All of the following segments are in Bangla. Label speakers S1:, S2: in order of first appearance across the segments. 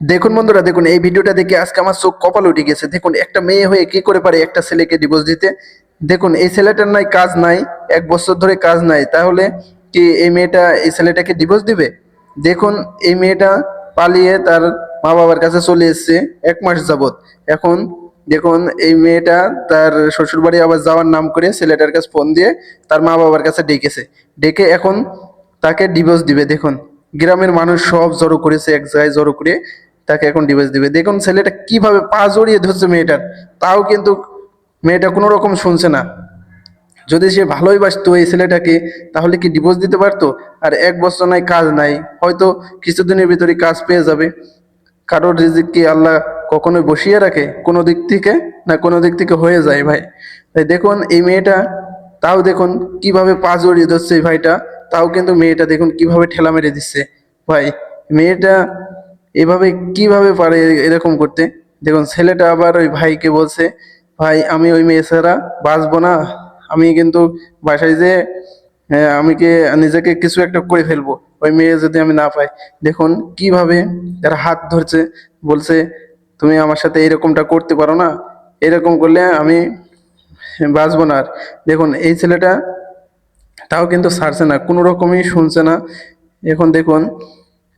S1: দেখুন বন্ধুরা, দেখুন, এই ভিডিওটা দেখে আজকে আমার চোখ কপাল উঠে গেছে। দেখুন, একটা মেয়ে হয়ে কি করে পারে একটা ছেলেকে ডিভোর্স দিতে? দেখুন, এই ছেলেটার নাই কাজ নাই, এক বছর ধরে কাজ নাই। তাহলে কি এই মেয়েটা, এই ছেলেটাকে ডিভোর্স দিবে? দেখুন, এই মেয়েটা পালিয়ে তার মা বাবার কাছে চলে এসেছে এক মাস যাবত এখন দেখুন, এই মেয়েটা তার শ্বশুরবাড়ি আবার যাওয়ার নাম করে ছেলেটার কাছে ফোন দিয়ে তার মা বাবার কাছে ডেকেছে। ডেকে এখন তাকে ডিভোর্স দিবে, দেখুন। গ্রামের মানুষ সব জড়ো করেছে, এক জায়গায় জড়ো করে তাকে এখন ডিভোর্স দিবে। দেখুন ছেলেটা কীভাবে পা জড়িয়ে ধরছে মেয়েটার, তাও কিন্তু মেয়েটা কোনো রকম শুনছে না। যদি সে ভালোই বাসতো এই ছেলেটাকে, তাহলে কি ডিভোর্স দিতে পারতো? আর এক বছর নাই, কাজ নাই, হয়তো কিছুদিনের ভিতরে কাজ পেয়ে যাবে। কারোর রিজিক কি আল্লাহ কখনোই বসিয়ে রাখে? কোনো দিক থেকে না কোনো দিক থেকে হয়ে যায় ভাই? তাই দেখুন এই মেয়েটা, তাও দেখুন কীভাবে পা জড়িয়ে ধরছে এই ভাইটা, তাও কিন্তু মেয়েটা দেখুন কীভাবে ঠেলা মেরে দিচ্ছে। ভাই, মেয়েটা এভাবে কীভাবে পারে এরকম করতে? দেখুন, ছেলেটা আবার ওই ভাইকে বলছে, ভাই, আমি ওই মেয়ে ছাড়া বাঁচবো না। আমি কিন্তু বাসায় যে আমি কি, নিজেকে কিছু একটা করে ফেলব। ওই মেয়ে যদি আমি না পাই। দেখুন, কীভাবে তার হাত ধরছে, বলছে, তুমি আমার সাথে এরকমটা করতে পারো না। এরকম করলে আমি বাঁচবো না আর। দেখুন, এই ছেলেটা তাও কিন্তু ছাড়ছে না, কোনো রকমই শুনছে না। এখন দেখুন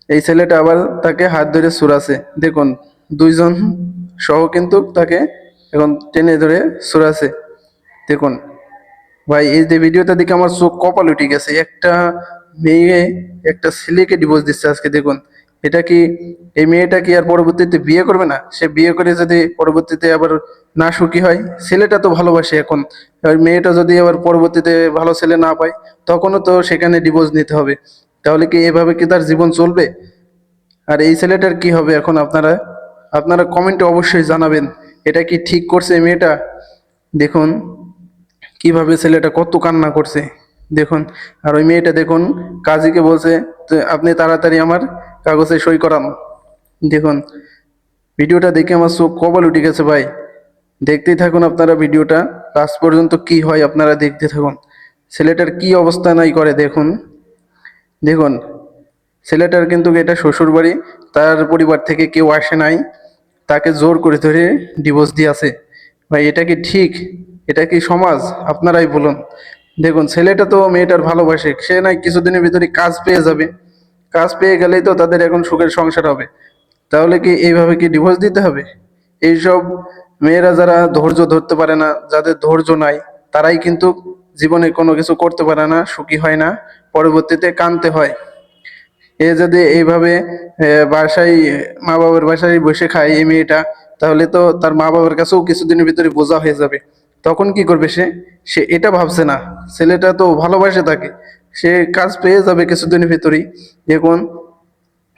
S1: এই ছেলেটা আবার তাকে হাত ধরে সুরাছে। দেখুন, দুইজন সহ কিন্তু তাকে এখন টেনে ধরে সুরাছে। দেখুন, ভাই, এই যে ভিডিওটা দেখে আমার চোখ কপাল উঠে গেছে। একটা মেয়ে, একটা ছেলেকে ডিভোর্স দিচ্ছে আজকে, দেখুন। এটা কি এই মেয়েটা কি আর পরবর্তীতে বিয়ে করবে না? সে বিয়ে করে যদি পরবর্তীতে আবার না সুখী হয়, ছেলেটা তো ভালোবাসে এখন। মেয়েটা যদি আবার পরবর্তীতে ভালো ছেলে না পায়, তখনও তো সেখানে ডিভোর্স নিতে হবে। তাহলে কি এভাবে কি তার জীবন চলবে? আর এই ছেলেটার কি হবে এখন আপনারা? আপনারা কমেন্টে অবশ্যই জানাবেন, এটা কি ঠিক করছে মেয়েটা? দেখুন, কীভাবে ছেলেটা কত কান্না করছে। দেখুন, আর ওই মেয়েটা দেখুন, কাজীকে বলছে, "তো, আপনি তাড়াতাড়ি আমার কাগজে সই করান। দেখুন, ভিডিওটা দেখে আমার চোখ কপাল উঠে গেছে ভাই। দেখতেই থাকুন আপনারা ভিডিওটা, লাস্ট পর্যন্ত কি হয় আপনারা দেখতে থাকুন। ছেলেটার কি অবস্থা নাই করে, দেখুন। দেখুন, ছেলেটার কিন্তু এটা শ্বশুর বাড়ি তার পরিবার থেকে কেউ আসে নাই, তাকে জোর করে ধরে ডিভোর্স দিয়েছে ভাই, এটা কি ঠিক? এটা কি সমাজ? আপনারাই বলুন। দেখুন, ছেলেটা তো মেয়েটার ভালোবাসে, সে নাই কিছুদিনের ভিতরে কাজ পেয়ে যাবে। কাজ পেয়ে গেলেই তো তাদের এখন সুখের সংসার হবে। তাহলে কি এইভাবে কি ডিভোর্স দিতে হবে? এইসব মেয়েরা যারা ধৈর্য ধরতে পারে না, যাদের ধৈর্য নাই, তারাই কিন্তু জীবনে কোনো কিছু করতে পারে না, সুখী হয় না, পরবর্তীতে কানতে হয়। এ যদি এইভাবে বাসায় মা বাবার বাসায় বসে খায় এই মেয়েটা, তাহলে তো তার মা বাবার কাছেও কিছুদিনের ভিতরে বোঝা হয়ে যাবে। তখন কি করবে সে? সে এটা ভাবছে না। ছেলেটা তো ভালোবাসে তাকে। সে কাজ পেয়ে যাবে কিছুদিনের ভিতরেই। দেখুন,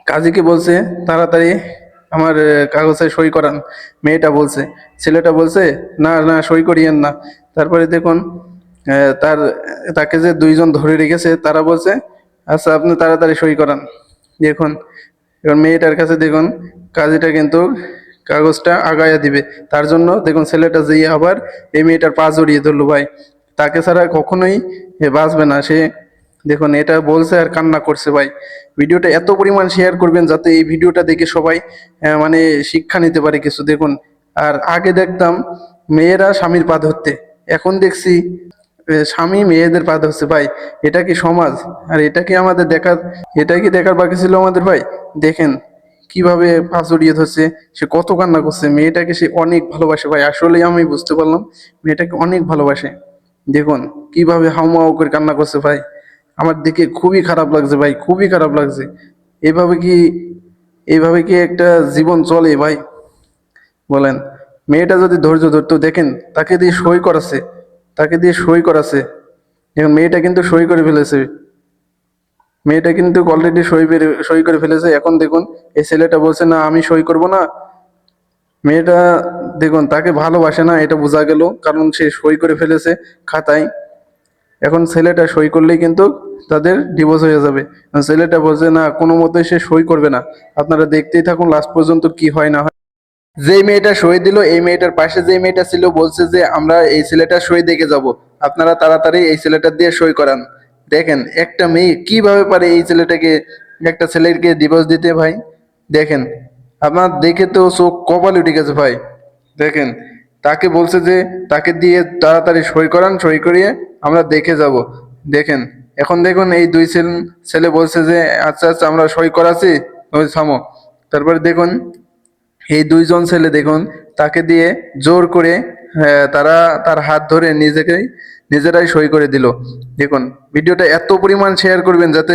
S1: কাজীকে বলছে, তাড়াতাড়ি আমার কাগজে সই করান। মেয়েটা বলছে, ছেলেটা বলছে, না না, সই করিয়েন না। তারপরে দেখুন তার, তাকে যে দুইজন ধরে রেখেছে, তারা বলছে আচ্ছা আপনি তাড়াতাড়ি সই করান। দেখুন এবার মেয়েটার কাছে দেখুন, কাজীটা কিন্তু কাগজটা আগায়া দিবে। তার জন্য দেখুন, ছেলেটা যেয়ে আবার এই মেয়েটার পা জড়িয়ে ধরলো ভাই। তাকে ছাড়া কখনোই বাঁচবে না। সে, দেখুন, এটা বলছে আর কান্না করছে ভাই। ভিডিওটা এত পরিমাণ শেয়ার করবেন যাতে এই ভিডিওটা দেখে সবাই মানে শিক্ষা নিতে পারে কিছু। দেখুন, আর আগে দেখতাম, মেয়েরা স্বামীর পা ধরতে। এখন দেখছি স্বামী মেয়েদের পা ধরছে ভাই, এটা কি সমাজ? আর এটা কি আমাদের দেখার এটা কি দেখার বাকি ছিল আমাদের ভাই? দেখেন কীভাবে পা জড়িয়ে ধরছে। সে কত কান্না করছে। মেয়েটাকে সে অনেক ভালোবাসে ভাই। আসলে আমি বুঝতে পারলাম, মেয়েটাকে অনেক ভালোবাসে। দেখুন কীভাবে হাউমাউ করে কান্না করছে ভাই। আমার দেখে খুবই খারাপ লাগছে ভাই, খুবই খারাপ লাগছে। এভাবে কি এইভাবে কি একটা জীবন চলে ভাই? বলেন, মেয়েটা যদি ধৈর্য ধরতো, দেখেন তাকে দিয়ে সই করাছে তাকে দিয়ে সই করাছে। এখন মেয়েটা কিন্তু সই করে ফেলেছে। মেয়েটা কিন্তু অলরেডি সই সই করে ফেলেছে। এখন দেখুন, এই ছেলেটা বলছে, না, আমি সই করব না। মেয়েটা দেখুন, তাকে ভালোবাসে না, এটা বোঝা গেল, কারণ সে সই করে ফেলেছে খাতায়। এখন ছেলেটা সই করলেই কিন্তু তাদের ডিভোর্স হয়ে যাবে। ছেলেটা বলছে, না কোনো মতে সে সই করবে না। আপনারা দেখতেই থাকুন লাস্ট পর্যন্ত কি হয় না হয়। যেই মেয়েটা সই দিল, এই মেয়েটার পাশে যে মেয়েটা ছিল বলছে যে, আমরা এই ছেলেটা সই দেখে যাব। আপনারা তাড়াতাড়ি এই ছেলেটা দিয়ে সই করান। দেখেন, একটা মেয়ে কীভাবে পারে এই ছেলেটাকে, একটা ছেলেকে ডিভোর্স দিতে ভাই? দেখেন, আপনার দেখে তো চোখ কপাল উঠে গেছে ভাই। দেখেন, তাকে বলছে যে, তাকে দিয়ে তাড়াতাড়ি সই করান, সই করিয়ে আমরা দেখে যাব। দেখেন, এখন দেখুন এই দুই ছেলে বলছে যে আচ্ছা আচ্ছা আমরা সই করাছি ওই থামো। তারপরে দেখুন এই দুইজন ছেলে দেখুন, তাকে দিয়ে জোর করে তারা তার হাত ধরে নিজেকে নিজেরাই সই করে দিল। দেখুন, ভিডিওটা এত পরিমাণ শেয়ার করবেন যাতে